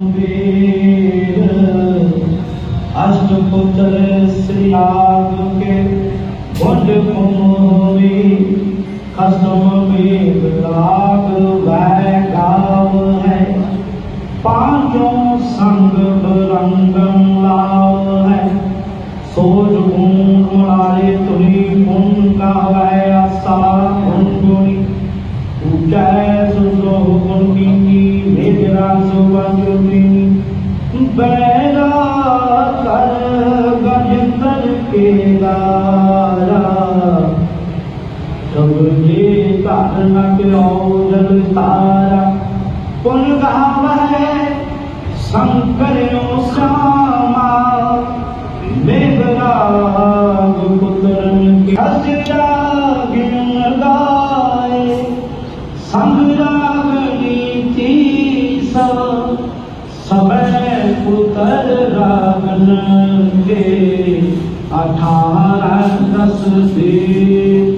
वीर अष्टपुत्र श्री आग के गुंड कुमोरी खसम वेद राग ਪਿਆਰਾ ਸਭ ਜੀ ਧਨ ਕਿਉ ਜਲ ਤਾਰਾ ਪੁਨ ਗਾਵਹਿ ਸੰਕਰਿਓ ਸਾਮਾ ਮੇਗਰਾਗ ਪੁੱਤਰਨ ਕੀ ਹਸਿਤਾ ਗਿਨ ਗਾਏ ਸੰਗ ਰਾਗ ਨੀਤੀ ਸਭ ਸਭੈ ਪੁੱਤਰ ਰਾਗਨ ਕੇ ਅਠਾਰਹ ਦਸ ਦੇ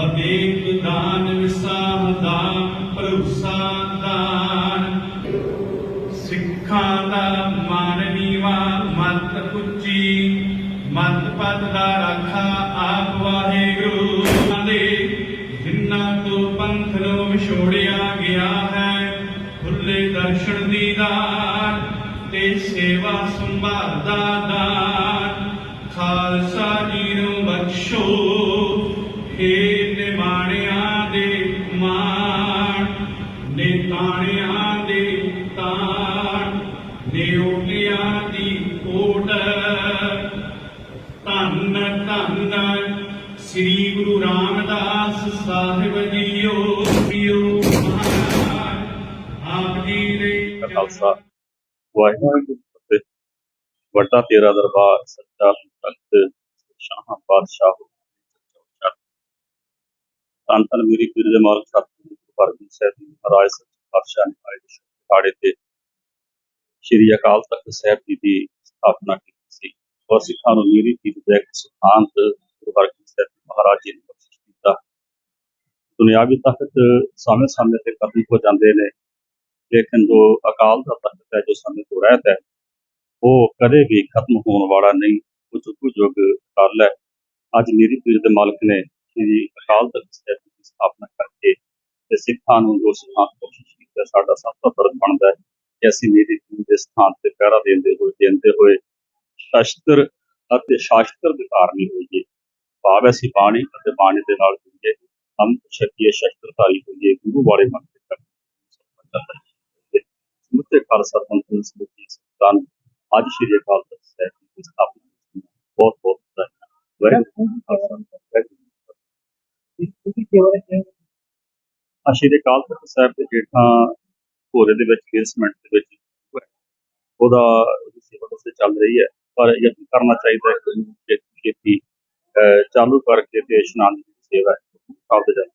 ਬਵੇਕ ਦਾਨ ਵਿਸਾਹ ਦਾਨ ਭਰੋਸਾ ਦਾਨ ਸਿੱਖਾਂ ਦਾ ਮਾਨ ਨੀਵਾ ਮਤ ਉੱਚੀ ਮਤ ਪਦ ਦਾ ਰਾਖਾ ਆਪ ਵਾਹਿਗੁਰੂ ਦੇ ਜਿਨ੍ਹਾਂ ਤੋਂ ਪੰਥ ਨੂੰ ਵਿਛੋੜਿਆ ਗਿਆ ਹੈ ਖੁੱਲੇ ਦਰਸ਼ਨ ਦੀਦਾਰ ਤੇ ਸੇਵਾ ਸੰਭਾਲ ਦਾ ਦਾਨ ਖਾਲਸਾ ਜੀ ਨੂੰ ਬਖਸ਼ੋ ਨਿਤਾਣਿਆਂ ਦੇ ਤਾਣ ਨਿਉਟਿਆਂ ਦੀ ਓਟ ਧੰਨ ਧੰਨ ਸ੍ਰੀ ਗੁਰੂ ਰਾਮਦਾਸ ਸਾਹਿਬ ਜੀਓ ਪਿਓ ਆਪ ਜੀ ਦੇ ਖਾਲਸਾ। ਵਾਹਿਗੁਰੂ ਜੀ ਕੀ ਫਤਿਹ। ਵੱਡਾ ਤੇਰਾ ਦਰਬਾਰ, ਸੱਚਾ ਤਖਤ ਸ਼ਾਹਾਂ ਪਾਤਸ਼ਾਹ ਧੰਨ ਧੰਨ ਮੇਰੀ ਪੀਰ ਦੇ ਮਾਲਕ, ਸਤਿਗੁਰੂ ਗੁਰੂ ਸਾਹਿਬ ਜੀ, ਮਹਾਰਾਜ ਪਾਤਸ਼ਾਹ ਨੇ ਆਏ ਦੇ ਅਖਾੜੇ ਤੇ ਸ਼੍ਰੀ ਅਕਾਲ ਤਖਤ ਸਾਹਿਬ ਜੀ ਦੀ ਸਥਾਪਨਾ ਕੀਤੀ ਸੀ। ਔਰ ਸਿੱਖਾਂ ਨੂੰ ਮੇਰੀ ਪੀਰ ਦਾ ਸਿਧਾਂਤ ਗੁਰੂ ਹਰਗੋਬਿੰਦ ਸਾਹਿਬ ਮਹਾਰਾਜ ਜੀ ਨੇ ਬਖਸ਼ਿਸ਼ ਕੀਤਾ। ਦੁਨਿਆਵੀ ਤਖਤ ਸਮੇਂ-ਸਮੇਂ ਤੇ ਖਤਮ ਹੋ ਜਾਂਦੇ ਨੇ। ਲੇਕਿਨ ਜੋ ਅਕਾਲ ਦਾ ਤਖਤ ਹੈ, ਜੋ ਸਮੇਂ ਤੋਂ ਰਹਿਤ ਹੈ, ਉਹ ਕਦੇ ਵੀ ਖਤਮ ਹੋਣ ਵਾਲਾ ਨਹੀਂ। ਉਹ ਜੁਗ ਜੁਗ ਅਕਾਲ ਹੈ। ਅੱਜ ਮੇਰੀ ਪੀਰ ਦੇ ਮਾਲਕ ਨੇ ਸ਼੍ਰੀ ਅਕਾਲ ਤਖਤ ਸਾਹਿਬ ਜੀ ਦੀ ਸਥਾਪਨਾ ਕਰਕੇ ਤੇ ਸਿੱਖਾਂ ਨੂੰ ਜੋ ਸਿਧਾਂਤ ਬਖਸ਼ਿਸ਼ ਕੀਤਾ ਸਾਡਾ ਸਭ ਤੋਂ ਫਰਜ਼ ਬਣਦਾ ਹੈ ਕਿ ਅਸੀਂ ਮੇਰੀ ਪੀਰ ਦੇ ਸਥਾਨ ਤੇ ਪਹਿਰਾ ਦਿੰਦੇ ਹੋਏ ਦਿੰਦੇ ਹੋਏ ਸ਼ਸਤਰ ਅਤੇ ਸ਼ਾਸਤਰ ਦੇ ਧਾਰਨੀ ਹੋਈਏ ਭਾਵ ਅਸੀਂ ਬਾਣੀ ਅਤੇ ਬਾਣੀ ਦੇ ਨਾਲ ਜੁੜੀਏ ਹਮ ਸ਼ਕੀਏ ਸ਼ਸਤਰਧਾਰੀ ਹੋਈਏ ਗੁਰੂ ਵਾਲੇ ਮਨ ਦੇ ਤੱਕ ਸਮੁੱਚੇ ਖਾਲਸਾ ਪੰਥ ਨੂੰ ਸਮੁੱਚੀ ਸੰਤਾਨ ਅੱਜ ਸ਼੍ਰੀ ਅਕਾਲ ਤਖਤ ਸਾਹਿਬ ਜੀ ਦੀ ਸਥਾਪਨਾ ਕੀਤੀ। ਬਹੁਤ ਬਹੁਤ ਧੰਨਵਾਦ ਵਾਹਿਗੁਰੂ ਜੀ ਕਾ ਖਾਲਸਾ, ਵਾਹਿਗੁਰੂ ਜੀ ਕੀ ਫਤਿਹ। ਸ਼੍ਰੀ ਅਕਾਲ ਤਖਤ ਸਾਹਿਬ ਦੇ ਜੇਠਾ ਭੋਰੇ ਦੇ ਵਿੱਚ ਬੇਸਮੈਂਟ ਦੇ ਵਿੱਚ ਉਹਦਾ ਸੇਵਾ ਵੈਸੇ ਚੱਲ ਰਹੀ ਹੈ ਪਰ ਯਤਨ ਕਰਨਾ ਚਾਹੀਦਾ ਹੈ ਕਿ ਛੇਤੀ ਅਹ, ਚਾਲੂ ਕਰਕੇ ਤੇ ਇਸ਼ਨਾਨ ਦੀ ਸੇਵਾ ਹੈ ਆਪਦੇ